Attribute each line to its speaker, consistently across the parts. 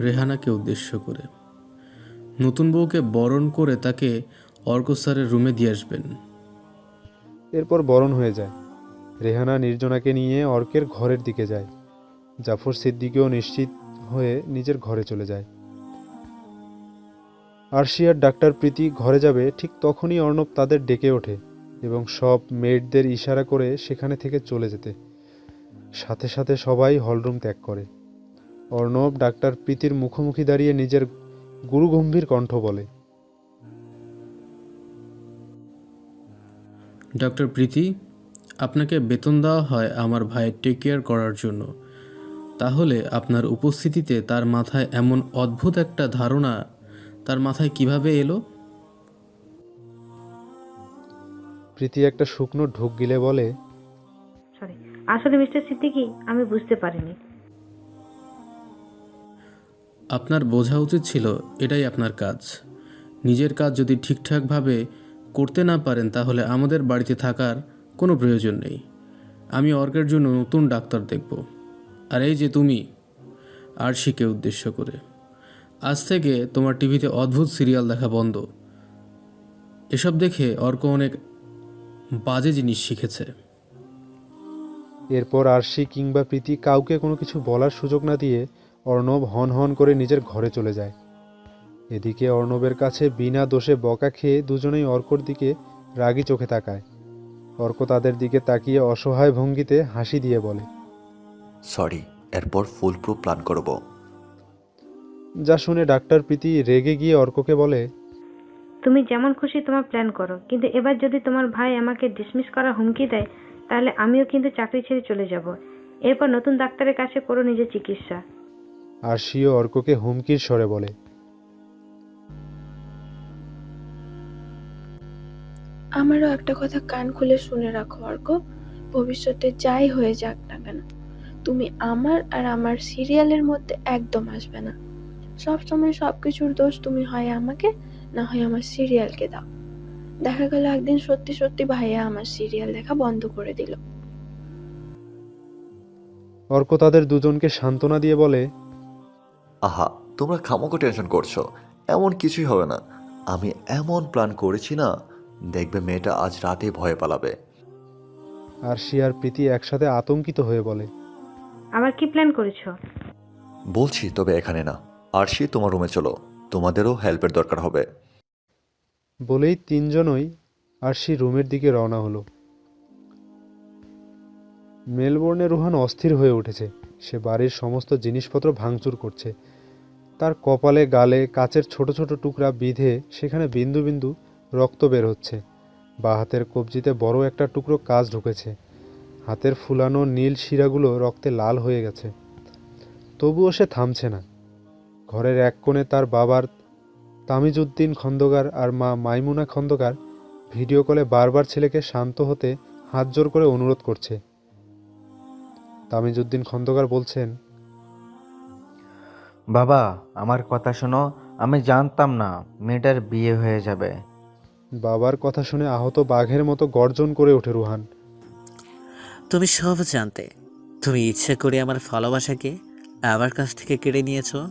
Speaker 1: রেহানাকে উদ্দেশ্য করে। নতুন বউকে বরণ করে তাকে অর্ক স্যারের রুমে দিয়ে আসবেন।
Speaker 2: এরপর বরণ হয়ে যায়। রেহানা নির্জনাকে নিয়ে অর্কের ঘরের দিকে যায়। জাফর সিদ্দিকেও নিশ্চিত হয়ে নিজের ঘরে চলে যায়। আরশিয়ার ডাক্তার প্রীতি ঘরে যাবে ঠিক তখনই অর্ণব তাদের ডেকে ওঠে এবং সব মেয়েটদের ইশারা করে সেখানে থেকে চলে যেতে। সাথে সাথে সবাই হলরুম ত্যাগ করে। অর্ণব ডাক্তার প্রীতির মুখোমুখি দাঁড়িয়ে নিজের গুরুগম্ভীর কণ্ঠ বলে।
Speaker 1: ডক্টর প্রীতি আপনাকে বেতন দেওয়া হয় আমার ভাইয়ের টেক কেয়ার করার জন্য। তাহলে আপনার উপস্থিতিতে তার মাথায় এমন অদ্ভুত একটা ধারণা তার মাথায় কীভাবে এলো?
Speaker 2: প্রীতি একটা শুকনো ঢুক গিলে বলে
Speaker 3: সরি আসলে মিস্টার সিদ্দিকি আমি বুঝতে পারিনি।
Speaker 1: আপনার বোঝা উচিত ছিল এটাই আপনার কাজ। নিজের কাজ যদি ঠিকঠাকভাবে করতে না পারেন, তাহলে আমাদের বাড়িতে থাকার কোনো প্রয়োজন নেই। আমি অর্কের জন্য নতুন ডাক্তার দেখব। আর এই যে তুমি আরশিকে উদ্দেশ্য করে। আজ থেকে তোমার টিভিতে অদ্ভুত সিরিয়াল দেখা বন্ধ। এসব দেখে অর্ক অনেক বাজে জিনিস শিখেছে।
Speaker 2: এরপর আরশি কিংবা প্রীতি কাউকে কোনো কিছু বলার সুযোগ না দিয়ে অর্ণব হন হন করে নিজের ঘরে চলে যায়। এদিকে অর্ণবের কাছে বিনা দোষে বকা খেয়ে দুজনেই অর্কর দিকে রাগী চোখে তাকায়। অর্ক তাদের দিকে তাকিয়ে অসহায় ভঙ্গিতে হাসি দিয়ে বলে
Speaker 4: সরি এরপর ফুল প্রুফ প্ল্যান করব।
Speaker 2: যা শুনে ডাক্তার প্রীতি রেগে গিয়ে অর্ককে বলে
Speaker 3: তুমি যেমন খুশি তোমার প্ল্যান করো কিন্তু এবার যদি তোমার ভাই আমাকে ডিসমিস করার হুমকি দেয় তাহলে আমিও কিন্তু চাকরি ছেড়ে চলে যাব। এরপর নতুন ডাক্তারের কাছে করো নিজের চিকিৎসা।
Speaker 2: আরশিও অর্ককে হুমকির স্বরে বলে।
Speaker 5: আমারও একটা কথা কান খুলে শুনে রাখো অর্ক। ভবিষ্যতে যাই হয়ে যাক না কেন তুমি আমার আর আমার সিরিয়ালের মধ্যে একদম আসবে না। সব সময় সব কিছুর দোষ তুমি হয় আমাকে না হয় আমার সিরিয়ালকে দাও। দেখা গেল একদিন সত্যি সত্যি ভাইয়া আমার সিরিয়াল দেখা বন্ধ করে দিল।
Speaker 2: অর্ক তাদের দুজনকে সান্ত্বনা দিয়ে বলে
Speaker 4: আহা তোমরা খামোকে টেনশন করছ। এমন কিছুই হবে না। আমি এমন প্ল্যান করেছি না। দেখবে মেয়েটা আজ রাতে ভয়ে পালাবে।
Speaker 2: আর আরশি আর প্রীতি একসাথে আতঙ্কিত হয়ে বলে।
Speaker 3: আবার কি প্ল্যান করেছ?
Speaker 4: বলছি তবে এখানে না। আর আরশি তোমার রুমে চলো। তোমাদেরও হেল্পের দরকার হবে।
Speaker 2: বলেই তিনজনই আর আরশি রুমের দিকে রওনা হলো। মেলবোর্নে রুহান অস্থির হয়ে উঠেছে। সে বাড়ির সমস্ত জিনিসপত্র ভাঙচুর করছে। তার কপালে, গালে, কাচের ছোট ছোট টুকরা বিঁধে সেখানে বিন্দু বিন্দু রক্ত বের হচ্ছে। বা হাতের কবজিতে বড় একটা টুকরো কাজ ঢুকেছে। হাতের ফুলানো নীল শিরাগুলো রক্তে লাল হয়ে গেছে। তবুও সে থামছে না। ঘরের এক কোণে তার বাবার তামিজউদ্দিন খন্দকার আর মা মাইমুনা খন্দকার ভিডিও কলে বারবার ছেলেকে শান্ত হতে হাত জোর করে অনুরোধ করছে। তামিজউদ্দিন খন্দকার বলছেন
Speaker 6: বাবা আমার কথা শোনো আমি জানতাম না মেয়েটার বিয়ে হয়ে যাবে।
Speaker 2: বাবার কথা শুনে আহত বাঘের মতো গর্জন করে ওঠে রুহান।
Speaker 7: তুমি সব জানতে। তুমি ইচ্ছে করে আমার ভালোবাসাকে আমার কাছ থেকে কেড়ে নিয়েছো।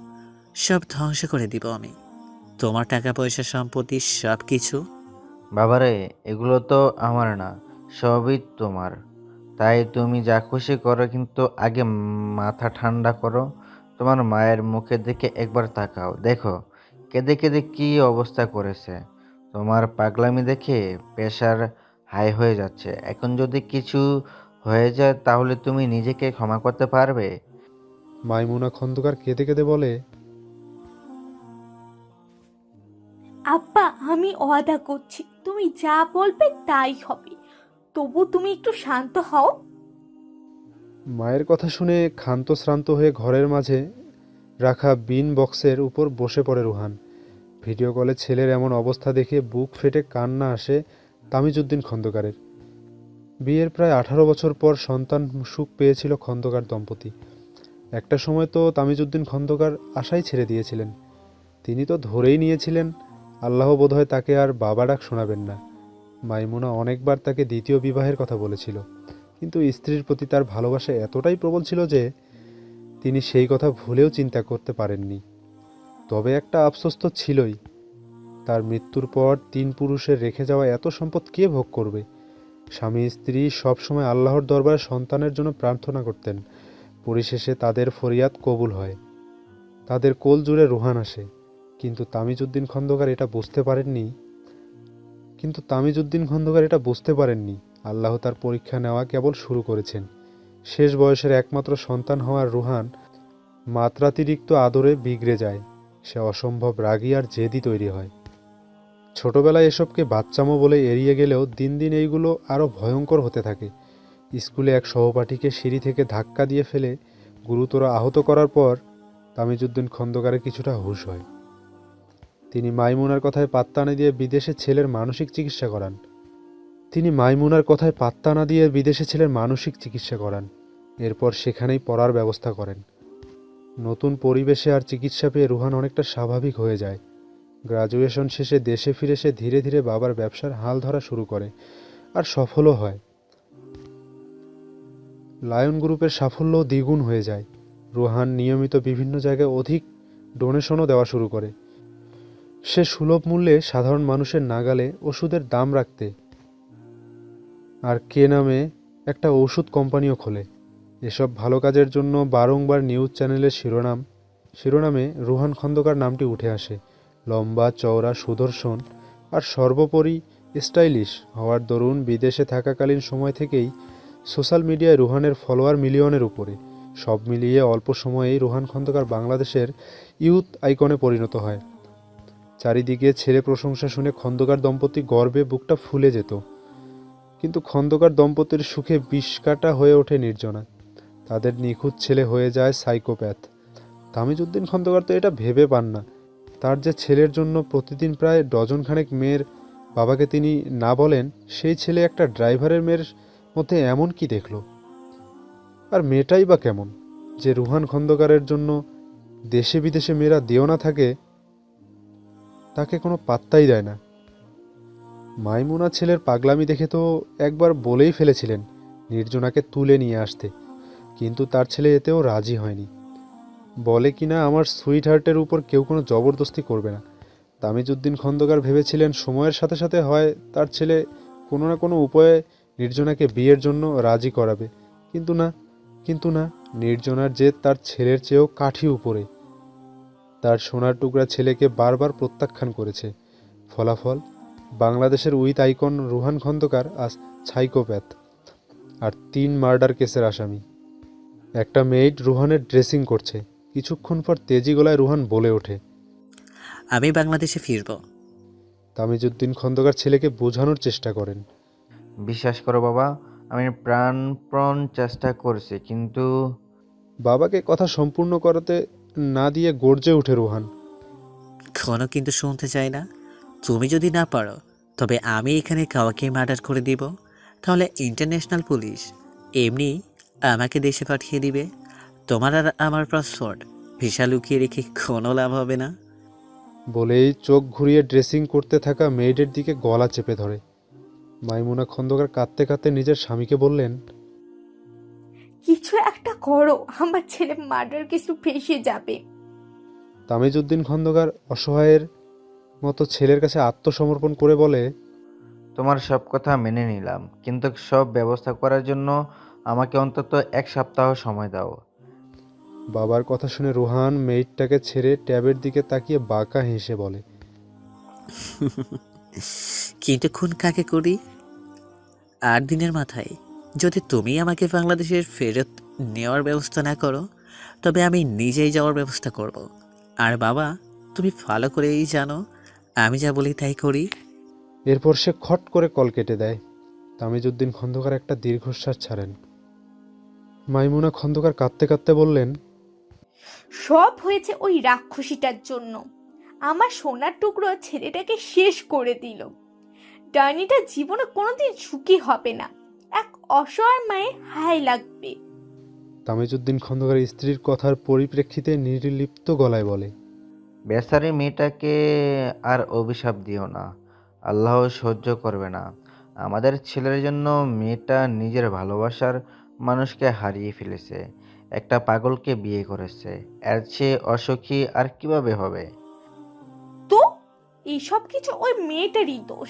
Speaker 7: সব ধ্বংস করে দিব আমি। তোমার টাকা পয়সা সম্পত্তি সব কিছু
Speaker 6: বাবারে এগুলো তো আমার না সবই তোমার। তাই তুমি যা খুশি করো কিন্তু আগে মাথা ঠান্ডা করো। তোমার মায়ের মুখের দিকে একবার তাকাও। দেখো কেঁদে কেঁদে কী অবস্থা করেছে? তোমার পাগলামি দেখে প্রেশার হাই হয়ে যাচ্ছে। এখন যদি কিছু হয়ে যায় তাহলে তুমি নিজেকে ক্ষমা করতে পারবে?
Speaker 2: মাইমুনা খন্দকার কেঁদে কেঁদে বলে
Speaker 8: আব্বা আমি ওয়াদা করছি তুমি যা বলবে তাই হবে। তবু তুমি একটু শান্ত হও।
Speaker 2: মায়ের কথা শুনে ক্ষান্ত শ্রান্ত হয়ে ঘরের মাঝে রাখা বিন বক্সের উপর বসে পড়ে রুহান। ভিডিও কলে ছেলের এমন অবস্থা দেখে বুক ফেটে কান্না আসে তামিজুদ্দিন খন্দকারের। বিয়ের প্রায় আঠারো বছর পর সন্তান সুখ পেয়েছিল খন্দকার দম্পতি। একটা সময় তো তামিজউদ্দিন খন্দকার আশাই ছেড়ে দিয়েছিলেন। তিনি তো ধরেই নিয়েছিলেন, আল্লাহ বোধহয় তাকে আর বাবা ডাক শোনাবেন না। মাইমুনা অনেকবার তাকে দ্বিতীয় বিবাহের কথা বলেছিল। কিন্তু স্ত্রীর প্রতি তার ভালোবাসা এতটাই প্রবল ছিল যে তিনি সেই কথা ভুলেও চিন্তা করতে পারেননি। তবে একটা আফসোস তো ছিলই। তার মৃত্যুর পর তিন পুরুষের রেখে যাওয়া এত সম্পদ কে ভোগ করবে? স্বামী, স্ত্রী সবসময় আল্লাহর দরবারে সন্তানের জন্য প্রার্থনা করতেন। পরিশেষে তাদের ফরিয়াদ কবুল হয়। তাদের কোল জুড়ে রুহান আসে। কিন্তু তামিজুদ্দিন খন্দকার এটা বুঝতে পারেননি? কিন্তু তামিজুদ্দিন খন্দকার এটা বুঝতে পারেননি। আল্লাহ তার পরীক্ষা নেওয়া কেবল শুরু করেছেন। শেষ বয়সের একমাত্র সন্তান হওয়ার রুহান মাত্রাতিরিক্ত আদরে বিগড়ে যায়। সে অসম্ভব রাগী আর জেদি তৈরি হয়। ছোটবেলায় এসবকে বাচ্চামো বলে এড়িয়ে গেলেও দিন দিন এইগুলো আরও ভয়ঙ্কর হতে থাকে। স্কুলে এক সহপাঠীকে সিঁড়ি থেকে ধাক্কা দিয়ে ফেলে গুরুতর আহত করার পর তামিজুদ্দিন খন্দকারে কিছুটা হুঁশ হয়। তিনি মাইমুনার কথায় পাত্তা দিয়ে বিদেশে ছেলের মানসিক চিকিৎসা করান। তিনি মাইমুনার কথায় পাত্তা না দিয়ে বিদেশে ছেলের মানসিক চিকিৎসা করান। এরপর সেখানেই পড়ার ব্যবস্থা করেন। নতুন পরিবেশে আর চিকিৎসা পেয়ে রুহান অনেকটা স্বাভাবিক হয়ে যায়। গ্রাজুয়েশন শেষে দেশে ফিরে সে ধীরে ধীরে বাবার ব্যবসার হাল ধরা শুরু করে আর সফলও হয়। লায়ন গ্রুপের সাফল্যও দ্বিগুণ হয়ে যায়। রুহান নিয়মিত বিভিন্ন জায়গায় অধিক ডোনেশনও দেওয়া শুরু করে। সে সুলভ মূল্যে সাধারণ মানুষের নাগালে ওষুধের দাম রাখতে আর কে নামে একটা ওষুধ কোম্পানিও খোলে। এসব ভালো কাজের জন্য বারংবার নিউজ চ্যানেলের শিরোনাম, শিরোনামে রুহান খন্দকার নামটি উঠে আসে। লম্বা চওড়া সুদর্শন আর সর্বোপরি স্টাইলিশ হওয়ার দরুন বিদেশে থাকাকালীন সময় থেকেই সোশ্যাল মিডিয়ায় রুহানের ফলোয়ার মিলিয়নের উপরে। সব মিলিয়ে অল্প সময়েই রুহান খন্দকার বাংলাদেশের ইউথ আইকনে পরিণত হয়। চারিদিকে ছেলে প্রশংসা শুনে খন্দকার দম্পতি গর্বে বুকটা ফুলে যেত। কিন্তু খন্দকার দম্পতির সুখে বিষকাটা হয়ে ওঠে নির্জনা। তাদের নিখুঁত ছেলে হয়ে যায় সাইকোপ্যাথ। তামিজুদ্দিন খন্দকার তো এটা ভেবে পান না। তার যে ছেলের জন্য প্রতিদিন প্রায় ডজনখানেক মেয়ের বাবাকে তিনি না বলেন, সেই ছেলে একটা ড্রাইভারের মেয়ের মধ্যে এমন কি দেখল? আর মেয়েটাই বা কেমন? যে রুহান খন্দকারের জন্য দেশে বিদেশে মেয়েরা দেও না থাকে, তাকে কোনো পাত্তাই দেয় না। মাইমুনা ছেলের পাগলামি দেখে তো একবার বলেই ফেলেছিলেন নির্জনাকে তুলে নিয়ে আসতে, কিন্তু তার ছেলে এতেও রাজি হয়নি। বলে কিনা আমার সুইট হার্টের উপর কেউ কোনো জবরদস্তি করবে না। তামিজুদ্দিন খন্দকার ভেবেছিলেন সময়ের সাথে সাথে হয় তার ছেলে কোনো না কোনো উপায়ে নির্জনাকে বিয়ের জন্য রাজি করাবে। কিন্তু না কিন্তু না, নির্জনার জেদ তার ছেলের চেয়েও কাঠি উপরে। তার সোনার টুকরা ছেলেকে বারবার প্রত্যাখ্যান করেছে। ফলাফল বাংলাদেশের উইথ আইকন রুহান খন্দকার আজ সাইকোপ্যাথ আর তিন মার্ডার কেসের আসামি। একটা মেয়েড রুহানের ড্রেসিং করছে। কিছুক্ষণ পর তেজি গলায় রুহান বলে ওঠে
Speaker 7: আমি বাংলাদেশে ফিরব।
Speaker 2: তামিজুদ্দিন খন্দকার ছেলেকে বোঝানোর চেষ্টা করেন।
Speaker 6: বিশ্বাস করো বাবা আমি প্রাণপণ চেষ্টা করছি কিন্তু
Speaker 2: বাবাকে কথা সম্পূর্ণ করাতে না দিয়ে গর্জে ওঠে রুহান।
Speaker 7: কোনো কিন্তু শুনতে চাই না। তুমি যদি না পারো তবে আমি এখানে কাউকে মার্ডার করে দিব। তাহলে ইন্টারন্যাশনাল পুলিশ এমনি আমাকে দেশে পাঠিয়ে দিবে। তোমার আর আমার পাসপোর্ট ভিসা লুকিয়ে রেখে কোনো লাভ হবে না।
Speaker 2: বলেই চোখ ঘুরিয়ে ড্রেসিং করতে থাকা মেয়েদের দিকে গলা চেপে ধরে। মাইমুনা খন্দকার কাঁদতে কাঁদতে নিজের স্বামীকে বললেন
Speaker 8: কিছু একটা করো আমার ছেলে মার্ডার কিছু ফেসে যাবে।
Speaker 2: তামিজউদ্দিন খন্দকার অসহায়ের মতো ছেলের কাছে আত্মসমর্পণ করে বলে
Speaker 6: তোমার সব কথা মেনে নিলাম কিন্তু সব ব্যবস্থা করার জন্য আমাকে অন্তত এক সপ্তাহ সময় দাও।
Speaker 2: বাবার কথা শুনে রুহান মেয়েটাকে ছেড়ে ট্যাবের দিকে তাকিয়ে বাঁকা হেসে বলে
Speaker 7: কিন্তু খুন কাকে করি? আট দিনের মাথায়। যদি তুমি আমাকে বাংলাদেশের ফেরত নেওয়ার ব্যবস্থা না করো তবে আমি নিজেই যাওয়ার ব্যবস্থা করব। আর বাবা তুমি ভালো করেই জানো আমি যা বলি তাই করি।
Speaker 2: এরপর সে খট করে কল কেটে দেয়। তামিজউদ্দিন খন্দকার একটা দীর্ঘশ্বাস ছাড়েন। মাইমুনা খন্দকার কাঁদতে কাঁদতে বললেন
Speaker 8: সব হয়েছে ওই রাক্ষসীটার জন্য। আমার সোনার টুকরো ছেলেটাকে শেষ করে দিল। ডাইনিটা জীবনে কোনোদিন সুখী হবে না। এক অসহায় মায়ের হাই লাগবে।
Speaker 2: তামিজউদ্দিন খন্দকার স্ত্রীর কথার পরিপ্রেক্ষিতে নির্লিপ্ত গলায় বলে
Speaker 6: বেচারি মেয়েটাকে আর অভিশাপ দিও না। আল্লাহ সহ্য করবে না। আমাদের ছেলের জন্য মেয়েটা নিজের ভালোবাসার মানুষকে হারিয়ে ফেলেছে। একটা পাগলকে বিয়ে করেছে। এর চেয়ে অসুখী আর কীভাবে হবে?
Speaker 8: তো এইসব কিছু ওই মেয়েটারই দোষ।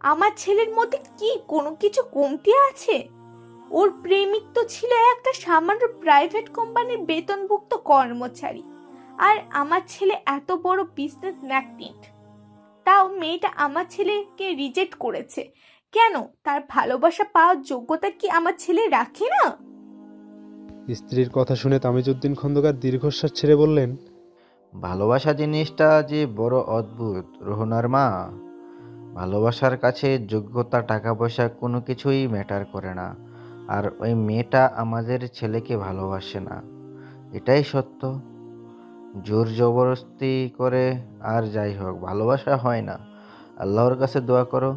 Speaker 8: আমার ছেলের মধ্যে কি কোনো কিছু কমতি আছে? ওর প্রেমিক তো ছিল একটা সামান্য প্রাইভেট কোম্পানির বেতনভুক্ত কর্মচারী। আর আমার ছেলে এত বড় বিজনেস ম্যাগনেট। তাও মেয়েটা আমার ছেলেকে রিজেক্ট করেছে। কেন? তার ভালোবাসা পাওয়ার যোগ্যতা কি আমার ছেলে রাখে না?
Speaker 2: স্ত্রীর কথা শুনে তামিজুদ্দিন খন্দকার দীর্ঘশ্বাস ছেড়ে বললেন
Speaker 6: ভালোবাসা জিনিসটা যে বড় অদ্ভুত রোহনার মা। ভালোবাসার কাছে যোগ্যতা টাকা পয়সা কোনো কিছুই ম্যাটার করে না। আর ওই মেয়েটা আমাদের ছেলেকে ভালোবাসে না। এটাই সত্য। জোর জবরদস্তি করে আর যাই হোক, ভালোবাসা হয় না। আল্লাহর কাছে দোয়া করো,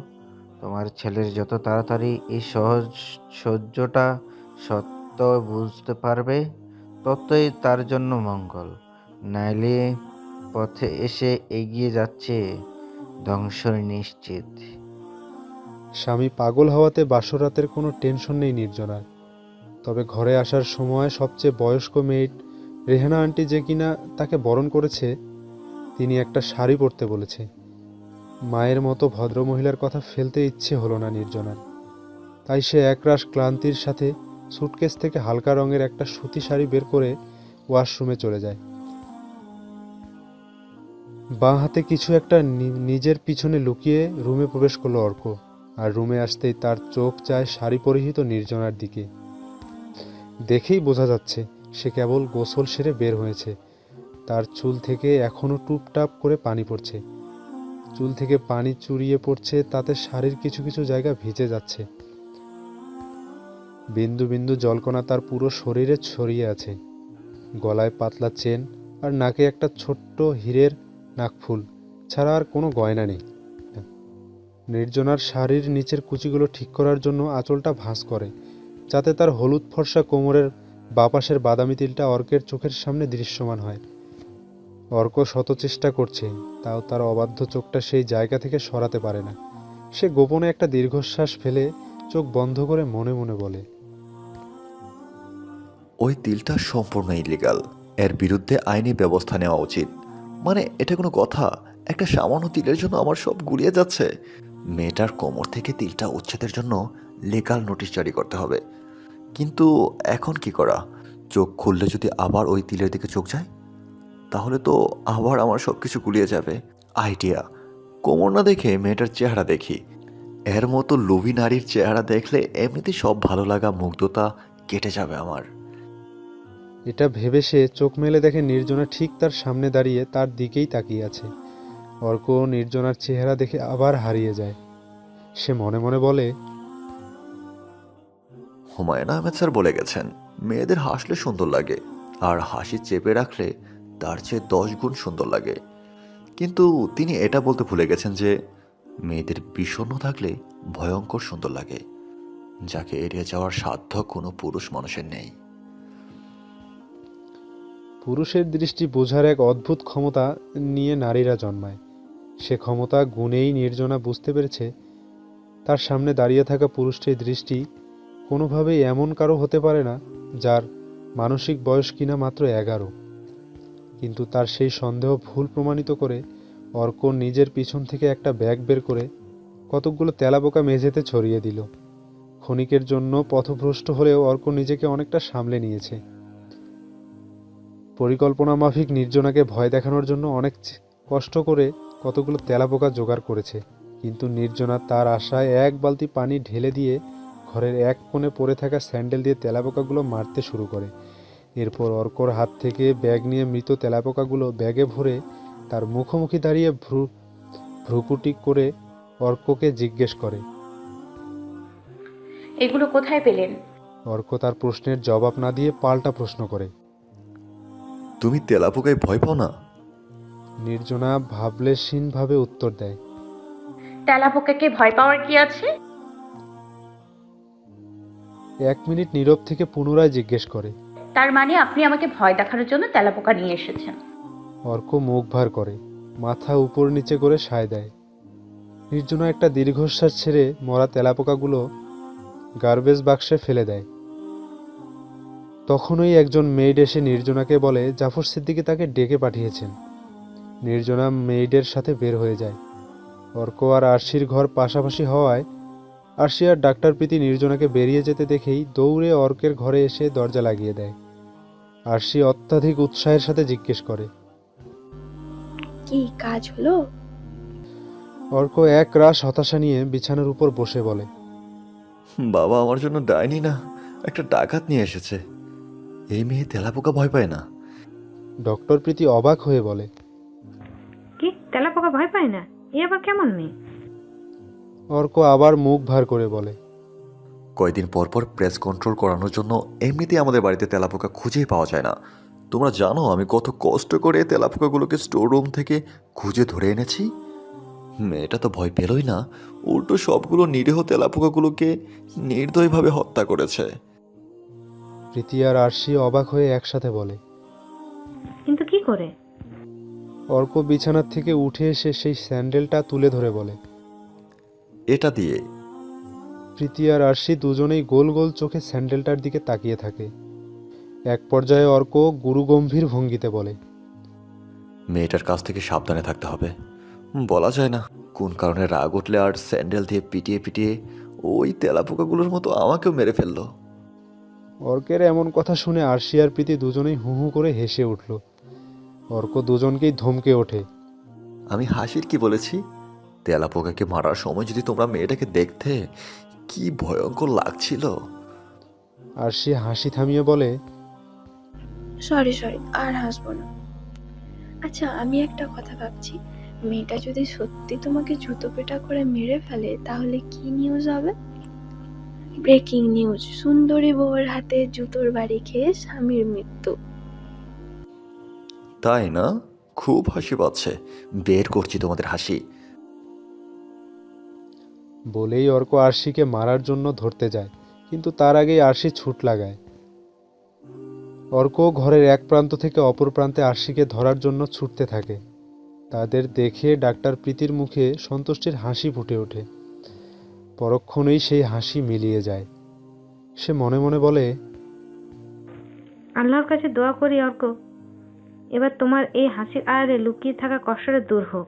Speaker 6: তোমার ছেলের যত তাড়াতাড়ি এই সহজ সহ্যটা সত্য বুঝতে পারবে, ততই তার জন্য মঙ্গল। নাইলে পথে এসে এগিয়ে যাচ্ছে ধ্বংস নিশ্চিত।
Speaker 2: স্বামী পাগল হওয়াতে বাসরাতের কোনো টেনশন নেই নির্জনার। তবে ঘরে আসার সময় সবচেয়ে বয়স্ক মেয়ে রেহানা আন্টি যে কিনা তাকে বরণ করেছে, তিনি একটা শাড়ি পরতে বলেছে। মায়ের মতো ভদ্রমহিলার কথা ফেলতে ইচ্ছে হলো না নির্জনার। তাই সে একরাশ ক্লান্তির সাথে সুটকেস থেকে হালকা রঙের একটা সুতি শাড়ি বের করে ওয়াশরুমে চলে যায়। বাঁ হাতে কিছু একটা নিজের পিছনে লুকিয়ে রুমে প্রবেশ করল অর্ক, আর রুমে আসতেই তার চোখ চায় শাড়ি পরিহিত নির্জনার দিকে। দেখেই বোঝা যাচ্ছে সে কেবল গোসল সেরে বের হয়েছে। তার চুল থেকে এখনও টুপটাপ করে পানি পড়ছে। চুল থেকে পানি চুরিয়ে পড়ছে, তাতে শাড়ির কিছু কিছু জায়গা ভিজে যাচ্ছে। বিন্দু বিন্দু জলকণা তার পুরো শরীরে ছড়িয়ে আছে। গলায় পাতলা চেন আর নাকে একটা ছোট্ট হীরের নাকফুল ছাড়া আর কোনো গয়না নেই। নির্জনার শাড়ির নিচের কুচিগুলো ঠিক করার জন্য আঁচলটা ভাঁজ করে, যাতে তার হলুদ ফর্সা কোমরের বাপাশের বাদামি তিলটা অর্কের চোখের সামনে দৃশ্যমান হয়। অর্ক শত চেষ্টা করছে, তাও তার অবাধ্য চোখটা সেই জায়গা থেকে সরাতে পারে না। সে গোপনে একটা দীর্ঘশ্বাস ফেলে চোখ বন্ধ করে মনে মনে বলে,
Speaker 4: ওই তিলটা সম্পূর্ণ ইলিগাল এর বিরুদ্ধে আইনি ব্যবস্থা নেওয়া উচিত। মানে এটা কোনো কথা? একটা সামান্য তিলের জন্য আমার সব গুলিয়ে যাচ্ছে? মেয়েটার কোমর থেকে তিলটা উচ্ছেদের জন্য লিগাল নোটিশ জারি করতে হবে। কিন্তু এখন কি করা? চোখ খুললে যদি আবার ওই তিলের দিকে চোখ যায়? তাহলে তো আবার আমার সব কিছু গুলিয়ে যাবে। আইডিয়া। কোমর না দেখে মেয়েটার চেহারা দেখি। এর মতো লোভী নারীর চেহারা দেখলে এমনিতে সব ভালো লাগা মুগ্ধতা কেটে যাবে আমার।
Speaker 2: এটা ভেবে সে চোখ মেলে দেখে নির্জনা ঠিক তার সামনে দাঁড়িয়ে তার দিকেই তাকিয়ে আছে। অর্ক নির্জনার চেহারা দেখে আবার হারিয়ে যায়। সে মনে মনে বলে
Speaker 4: হুমায়ুন আহমেদ স্যার বলে গেছেন, মেয়েদের হাসলে সুন্দর লাগে, আর হাসি চেপে রাখলে তার চেয়ে দশ গুণ সুন্দর লাগে। কিন্তু তিনি এটা বলতে ভুলে গেছেন যে, মেয়েদের বিষণ্ণ থাকলে ভয়ঙ্কর সুন্দর লাগে, যাকে এড়িয়ে যাওয়ার সাধ্য কোনো পুরুষ মানুষের নেই।
Speaker 2: পুরুষের দৃষ্টি বোঝার এক অদ্ভুত ক্ষমতা নিয়ে নারীরা জন্মায়। সে ক্ষমতা গুণেই নির্জনা বুঝতে পেরেছে, তার সামনে দাঁড়িয়ে থাকা পুরুষটির দৃষ্টি কোনোভাবেই এমন কারও হতে পারে না যার মানসিক বয়স কিনা মাত্র এগারো। কিন্তু তার সেই সন্দেহ ভুল প্রমাণিত করে অর্ক নিজের পিছন থেকে একটা ব্যাগ বের করে কতকগুলো তেলাপোকা মেঝেতে ছড়িয়ে দিল। ক্ষণিকের জন্য পথভ্রষ্ট হলেও অর্ক নিজেকে অনেকটা সামলে নিয়েছে। পরিকল্পনা মাফিক নির্জনাকে ভয় দেখানোর জন্য অনেক কষ্ট করে কতগুলো তেলাপোকা জোগাড় করেছে। কিন্তু নির্জনা তার আশায় এক বালতি পানি ঢেলে দিয়ে ঘরের এক কোণে পড়ে থাকা স্যান্ডেল দিয়ে তেলাপোকাগুলো মারতে শুরু করে। এরপর অর্কর হাত থেকে ব্যাগ নিয়ে মৃত তেলাপোকাগুলো ব্যাগে ভরে তার মুখোমুখি দাঁড়িয়ে ভ্রু ভ্রুকুটি করে অর্ককে জিজ্ঞেস করে।
Speaker 9: এগুলো কোথায় পেলেন?
Speaker 2: অর্ক তার প্রশ্নের জবাব না দিয়ে পাল্টা প্রশ্ন করে।
Speaker 4: তুমি তেলাপোকায় ভয় পাও না?
Speaker 2: নির্জনা ভাবলেশীনভাবে উত্তর দেয়।
Speaker 9: তেলাপোকাকে ভয় পাওয়ার কি আছে?
Speaker 2: এক মিনিট নীরব থেকে পুনরায় জিজ্ঞেস করে।
Speaker 9: তার মানে আপনি আমাকে ভয় দেখানোর জন্য তেলাপোকা নিয়ে এসেছেন।
Speaker 2: অর্ক মুখ ভার করে মাথা উপর নিচে করে সায় দেয়। নির্জনা একটা দীর্ঘশ্বাস ছেড়ে মরা তেলাপোকাগুলো গার্বেজ বাক্সে ফেলে দেয়। তখনই একজন মেয়েড এসে নির্জনাকে বলে জাফর সিদ্দিকি তাকে ডেকে পাঠিয়েছেন। নির্জনা মেইডের সাথে বের হয়ে যায়। অর্ক আর আরশির ঘর পাশাপাশি হওয়ায় আরশি আর ডাক্তার প্রীতি নির্জনাকে বেরিয়ে যেতে দেখেই দৌড়ে অর্কের ঘরে এসে দরজা লাগিয়ে দেয়। আর আরশি অত্যাধিক উৎসাহের সাথে জিজ্ঞেস করে।
Speaker 5: কি কাজ হলো?
Speaker 2: অর্ক এক রাশ হতাশা নিয়ে বিছানার উপর বসে বলে
Speaker 4: বাবা আমার জন্য ডাইনি না একটা ডাকাত নিয়ে এসেছে। এই মেয়ে তেলাপোকা ভয় পায় না।
Speaker 2: ডক্টর প্রীতি অবাক হয়ে বলে
Speaker 3: কি তেলাপোকা ভয় পায় না? এ আবার কেমন মেয়ে?
Speaker 2: অর্ক আবার মুখ ভার করে বলে
Speaker 4: কয়দিন পর পর প্রেস কন্ট্রোল করানোর জন্য এমনিতেই আমাদের বাড়িতে তেলাপোকা খুঁজেই পাওয়া যায় না। তোমরা জানো আমি কত কষ্ট করে তেলাপোকাগুলোকে স্টোর রুম থেকে খুঁজে ধরে এনেছি। মেয়েটা তো ভয় পেলই না উল্টো সবগুলো নিরীহ তেলাপোকাগুলোকে নির্দয়ভাবে হত্যা করেছে।
Speaker 2: প্রীতি আর আরশি অবাক হয়ে একসাথে বলে
Speaker 3: কিন্তু কি করে?
Speaker 2: অর্ক বিছানার থেকে উঠে এসে সেই স্যান্ডেলটা তুলে ধরে বলে
Speaker 4: এটা দিয়ে।
Speaker 2: প্রীতি আর আরশি দুজনেই গোল গোল চোখে স্যান্ডেলটার দিকে তাকিয়ে থাকে। এক পর্যায়ে অর্ক গুরুগম্ভীর ভঙ্গিতে বলে
Speaker 4: মেয়েটার কাছ থেকে সাবধানে থাকতে হবে। বলা যায় না কোন কারণে রাগ উঠলে আর স্যান্ডেল দিয়ে পিটিয়ে পিটিয়ে ওই তেলাপোকাগুলোর মতো আমাকেও মেরে ফেলল।
Speaker 2: অর্কের এমন কথা শুনে আরশি আর প্রীতি দুজনেই হু হু করে হেসে উঠল। অর্ক দুজনকেই ধমকে ওঠে
Speaker 4: আমি হাসির কি বলেছি? তেলাপোকাকে মারার সময় যদি তোমরা মেয়েটাকে দেখতে কি ভয়ঙ্কর লাগছিল।
Speaker 2: আর সে হাসি থামিয়ে বলে
Speaker 5: সরি সরি আর হাসবো না। আচ্ছা আমি একটা কথা ভাবছি। মেয়েটা যদি সত্যি তোমাকে জুতো পেটা করে মেরে ফেলে তাহলে কি নিউজ হবে? ব্রেকিং নিউজ সুন্দরী বউয়ের হাতে জুতোর বাড়ি খেয়ে স্বামীর মৃত্যু।
Speaker 4: তাই না? খুব হাসি পাচ্ছে। বের করছি তোমাদের হাসি।
Speaker 2: বলেই অর্ক আরশিকে মারার জন্য ধরতে যায়, কিন্তু তার আগেই আরশি ছুট লাগায়। অর্ক ঘরের এক প্রান্ত থেকে অপর প্রান্তে আরশিকে ধরার জন্য ছুটতে থাকে। তাদের দেখে ডাক্তার প্রীতির মুখে সন্তুষ্টির হাসি ফুটে ওঠে। পরক্ষণেই সেই হাসি মিলিয়ে যায়। সে মনে মনে বলে,
Speaker 3: আল্লাহর কাছে দোয়া করি অর্ক, এবার তোমার এই হাসির আড়ালে লুকিয়ে থাকা কষ্টটা দূর হোক।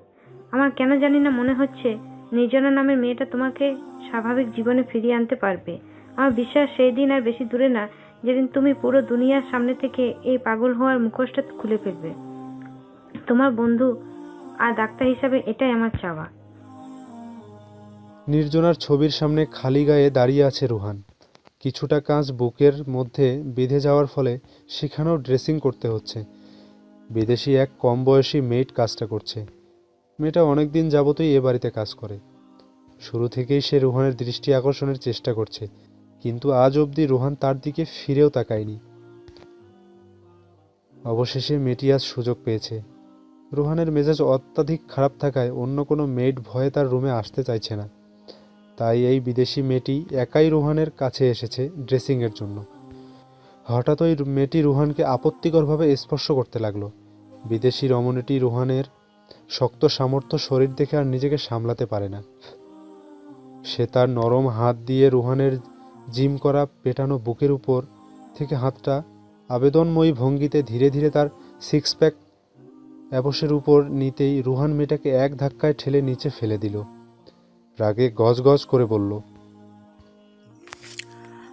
Speaker 3: আমার কেন জানি না মনে হচ্ছে নির্জনা নামের মেয়েটা তোমাকে স্বাভাবিক জীবনে ফিরিয়ে আনতে পারবে। আমার বিশ্বাস সেই দিন আর বেশি দূরে না, যেদিন তুমি পুরো দুনিয়ার সামনে থেকে এই পাগল হওয়ার মুখোশটা খুলে ফেলবে। তোমার বন্ধু আর ডাক্তার হিসাবে এটাই আমার চাওয়া।
Speaker 2: নির্জনার ছবির সামনে খালি গায়ে দাঁড়িয়ে আছে রুহান। কিছুটা কাঁচ বুকের মধ্যে বেঁধে যাওয়ার ফলে সেখানেও ড্রেসিং করতে হচ্ছে। বিদেশি এক কম বয়সী মেয়েট কাজটা করছে। মেয়েটা অনেক দিন যাবতই এ বাড়িতে কাজ করে। শুরু থেকেই সে রুহানের দৃষ্টি আকর্ষণের চেষ্টা করছে, কিন্তু আজ অবধি রুহান তার দিকে ফিরেও তাকায়নি। অবশেষে মেয়েটি আজ সুযোগ পেয়েছে। রুহানের মেজাজ অত্যাধিক খারাপ থাকায় অন্য কোনো মেয়েট ভয়ে তার রুমে আসতে চাইছে না। তাই এই বিদেশি মেয়েটি একাই রুহানের কাছে এসেছে ড্রেসিংয়ের জন্য। হঠাৎ ওই মেয়েটি রুহানকে আপত্তিকরভাবে স্পর্শ করতে লাগল। বিদেশি রমণীটি রুহানের শক্ত সামর্থ্য শরীর দেখে আর নিজেকে সামলাতে পারে না। সে তার নরম হাত দিয়ে রুহানের জিম করা পেটানো বুকের উপর থেকে হাতটা আবেদনময়ী ভঙ্গিতে ধীরে ধীরে তার সিক্স প্যাক অ্যাবসের উপর নিতেই রুহান মেয়েটাকে এক ধাক্কায় ঠেলে নিচে ফেলে দিল। রাগে গজগজ করে বলল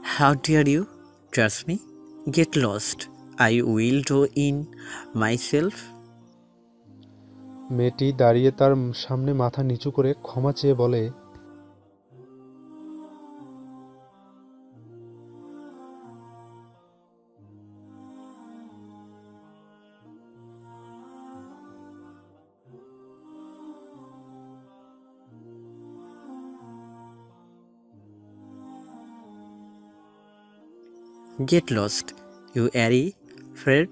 Speaker 7: how dare you trust me get lost I will do in myself
Speaker 2: মেয়েটি দাঁড়িয়ে তার সামনে মাথা নিচু করে ক্ষমা চেয়ে বলে
Speaker 7: get lost you are fired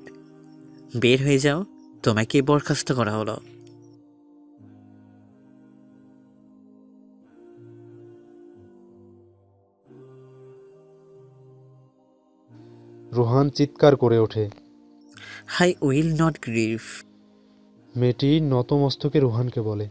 Speaker 7: বের হয়ে যাও, তোমাকে বরখাস্ত করা হলো।
Speaker 2: রুহান চিৎকার করে ওঠে।
Speaker 7: আই উইল নট গ্রিভ
Speaker 2: মেয়েটি নতমস্তকে রোহানকে বলে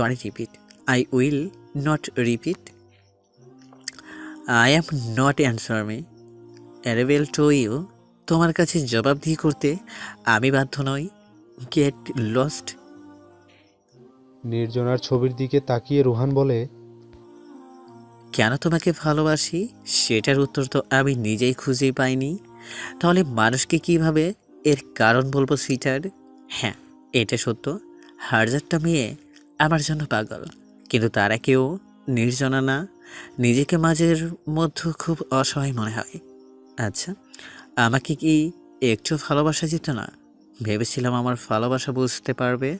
Speaker 7: sorry repeat I will not repeat I am not answerable to you তোমার কাছে জবাবদিহি করতে আমি বাধ্য নই। গেট লস্ট
Speaker 2: নির্জনার ছবির দিকে তাকিয়ে রুহান বলে
Speaker 7: কেন তোমাকে ভালোবাসি? সেটার উত্তর তো আমি নিজেই খুঁজেই পাইনি। তাহলে মানুষকে কীভাবে এর কারণ বলব সুইটার হ্যাঁ এটা সত্য। হাজারটা মেয়ে আমার জন্য পাগল। কিন্তু তারা কেউ নির্জনা না। নিজেকে মাঝের মধ্যে খুব অসহায় মনে হয়। আচ্ছা আমাকে কি একটু ভালোবাসা যেত না? ভেবেছিলাম আমার ভালোবাসা বুঝতে পারবে।